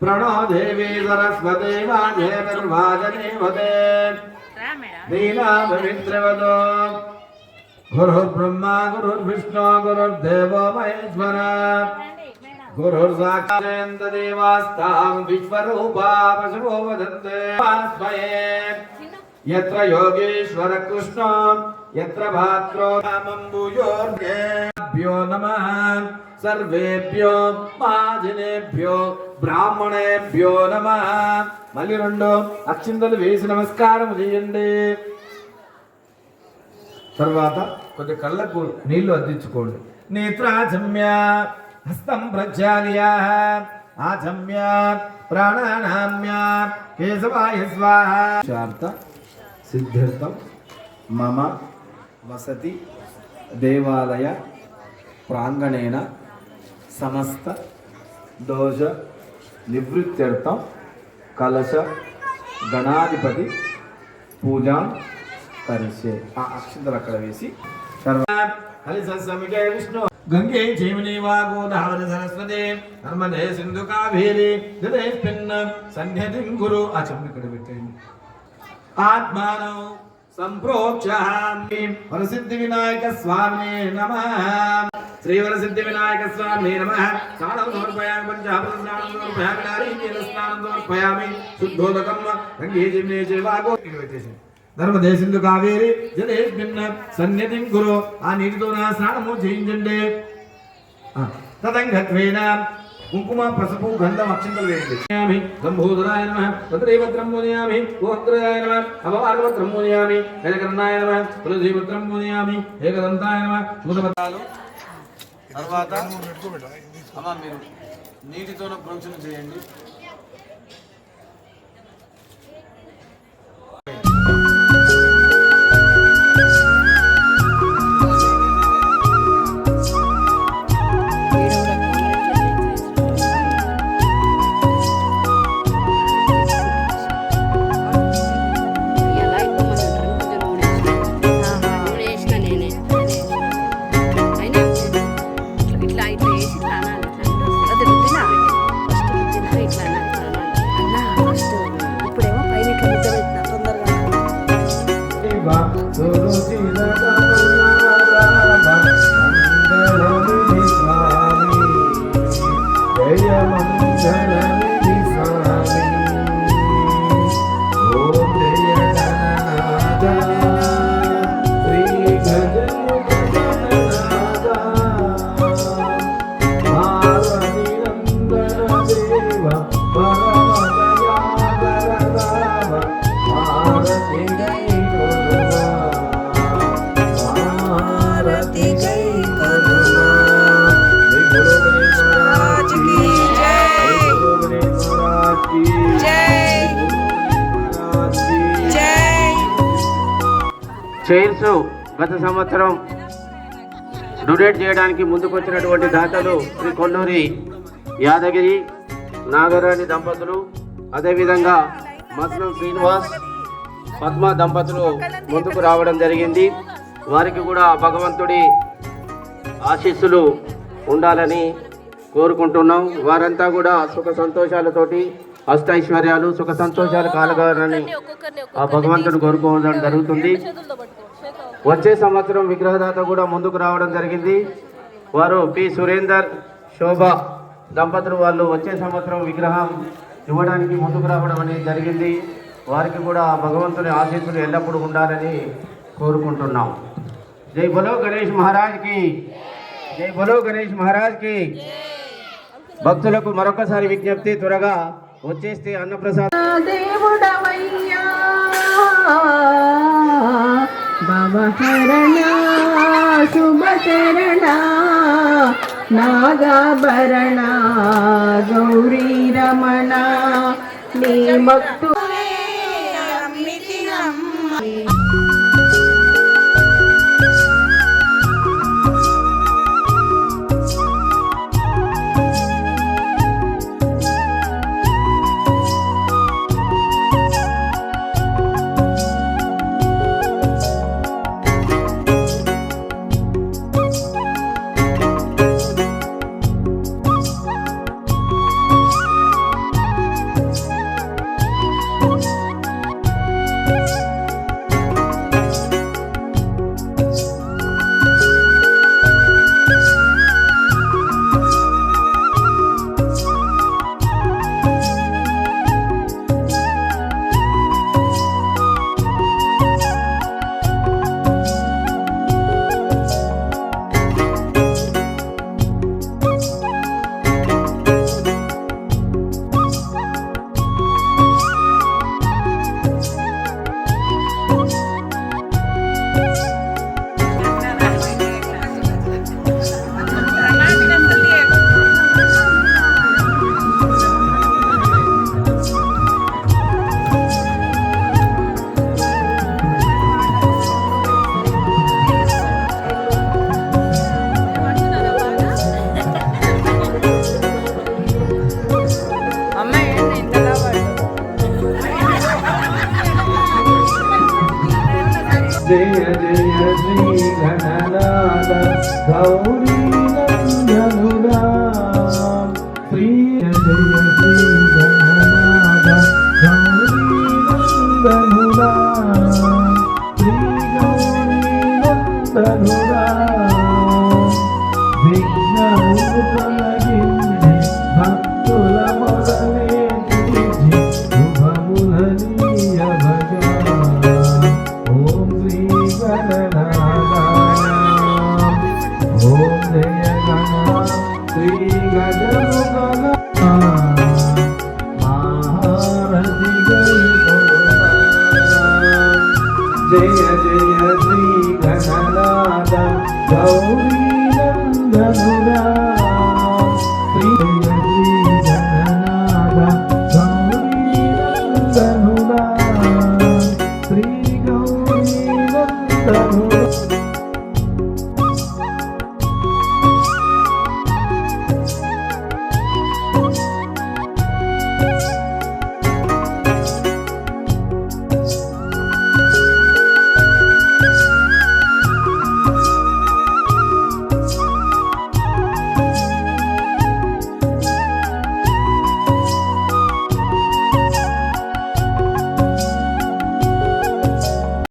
ప్రణో దేవీ సరస్వతి వాజేర్వాజనేవతే రా మేడం లీలాపవిత్రవదో గురుర్బ్రహ్మ గురుర్విష్ణు గురుర్దేవో మహేశ్వర రండి, మేడం గురుర్సాక్షాదేవాస్తాం విశ్వరూపా పశువో వదంతే స్వయే చిన్ను यत्र योगेश्वर कृष्ण यत्र भात्रो रामम्बुजोर्भ्यो नमः సర్వేభ్యో మాజనేభ్యో బ్రాహ్మణేభ్యో నమ మళ్ళీ రెండు అక్షింతలు వేసి నమస్కారం చేయండి తర్వాత కొద్ది కళ్ళకు నీళ్లు అద్దించుకోండి నేత్రాచమ్య హస్తం ప్రక్షాళ్య ఆచమ్య ప్రాణానామ్య కేశవాయ స్వాహ శాంత సిద్ధార్థం మమ వసతి దేవాలయ ప్రాంగణేన సమస్త దోష నివృత్త్యర్థం కలశ గణాధిపతి పూజ కరిసే ఆ అక్షంతలు అక్కడ వేసి విష్ణు గంగే జైమిని వా గోదావరి సరస్వతి నర్మదే సింధు కావేరి పిన్న సన్యతి గురు ఆ చెంబు ఇక్కడ పెట్టేయండి. ఆత్మానం సంప్రోక్ష వరసిద్ధి వినాయక స్వామి నమ. శ్రీ వరసిద్ధి వినాయక స్వామి నమ స్నానం సమర్పయామి పంచామృత స్నానం సమర్పయామి నారీకేల స్నానం సమర్పయామి శుద్ధోదకం రంగే జిమ్నే చేవాగో ధర్మదే సింధు కావేరి జలేస్మిన్ సన్నిధిం గురు ఆ నీటితో నా స్నానము చేయించండి తదంగత్వేన కుంకుమ పసుపు గంధం అక్షంతలు వేయండి గంభూధరాయ నమ తద్రైవత్రం మునయామి గోత్రయాయ నమ అపవార్వత్రం మునయామి ఏకర్ణాయ నమ తులసీవత్రం మునియామి ఏకదంతాయ నమ శూదపతాలు తర్వాత అమ్మ మీరు నీటితో ప్రోక్షణ చేయండి. todo dia. చైర్స్ గత సంవత్సరం డొనేట్ చేయడానికి ముందుకొచ్చినటువంటి దాతలు శ్రీ కొల్లూరి యాదగిరి నాగరాణి దంపతులు అదేవిధంగా మసనం శ్రీనివాస్ పద్మ దంపతులు ముందుకు రావడం జరిగింది. వారికి కూడా భగవంతుడి ఆశీస్సులు ఉండాలని కోరుకుంటున్నాం. వారంతా కూడా సుఖ సంతోషాలతోటి అష్టైశ్వర్యాలు సుఖ సంతోషాలు కాలగాలని ఆ భగవంతుడు కోరుకోవడం జరుగుతుంది. వచ్చే సంవత్సరం విగ్రహదాత కూడా ముందుకు రావడం జరిగింది. వారు పి. సురేందర్ శోభ దంపతులు వాళ్ళు వచ్చే సంవత్సరం విగ్రహం ఇవ్వడానికి ముందుకు రావడం అనేది జరిగింది. వారికి కూడా భగవంతుని ఆశీస్సులు ఎల్లప్పుడూ ఉండాలని కోరుకుంటున్నాం. జై బలో గణేష్ మహారాజ్కి. జై బలో గణేష్ మహారాజ్కి. భక్తులకు మరొకసారి విజ్ఞప్తి త్వరగా వచ్చేస్తే అన్నప్రసాద్. దేవుడమయ్యా భవహరణ శుభచరణ నాగాభరణ గౌరీ రమణ నీ మక్తు జయ జయ శ్రీ గణనాథ గౌరీ నందనురా